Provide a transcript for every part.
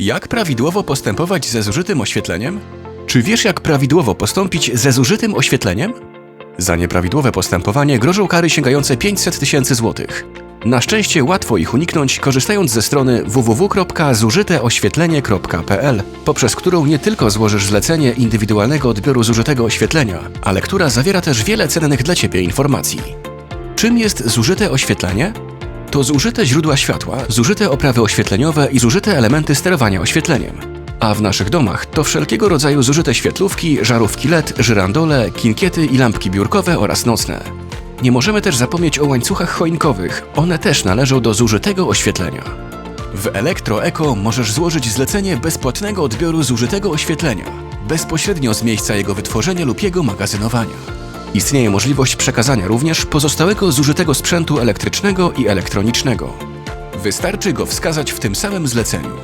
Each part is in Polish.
Jak prawidłowo postępować ze zużytym oświetleniem? Czy wiesz, jak prawidłowo postąpić ze zużytym oświetleniem? Za nieprawidłowe postępowanie grożą kary sięgające 500 tysięcy złotych. Na szczęście łatwo ich uniknąć, korzystając ze strony www.zużyteoświetlenie.pl, poprzez którą nie tylko złożysz zlecenie indywidualnego odbioru zużytego oświetlenia, ale która zawiera też wiele cennych dla Ciebie informacji. Czym jest zużyte oświetlenie? To zużyte źródła światła, zużyte oprawy oświetleniowe i zużyte elementy sterowania oświetleniem. A w naszych domach to wszelkiego rodzaju zużyte świetlówki, żarówki LED, żyrandole, kinkiety i lampki biurkowe oraz nocne. Nie możemy też zapomnieć o łańcuchach choinkowych, one też należą do zużytego oświetlenia. W ElektroEco możesz złożyć zlecenie bezpłatnego odbioru zużytego oświetlenia, bezpośrednio z miejsca jego wytworzenia lub jego magazynowania. Istnieje możliwość przekazania również pozostałego zużytego sprzętu elektrycznego i elektronicznego. Wystarczy go wskazać w tym samym zleceniu.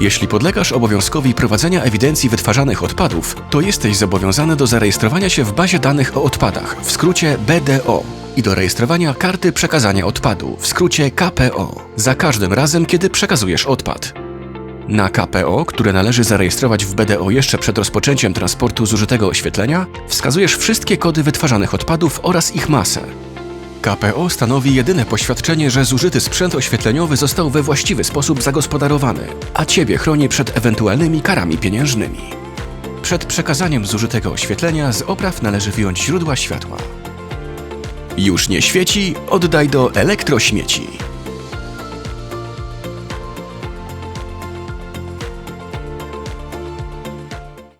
Jeśli podlegasz obowiązkowi prowadzenia ewidencji wytwarzanych odpadów, to jesteś zobowiązany do zarejestrowania się w bazie danych o odpadach, w skrócie BDO, i do rejestrowania karty przekazania odpadu, w skrócie KPO, za każdym razem, kiedy przekazujesz odpad. Na KPO, które należy zarejestrować w BDO jeszcze przed rozpoczęciem transportu zużytego oświetlenia, wskazujesz wszystkie kody wytwarzanych odpadów oraz ich masę. KPO stanowi jedyne poświadczenie, że zużyty sprzęt oświetleniowy został we właściwy sposób zagospodarowany, a Ciebie chroni przed ewentualnymi karami pieniężnymi. Przed przekazaniem zużytego oświetlenia z opraw należy wyjąć źródła światła. Już nie świeci, oddaj do elektrośmieci.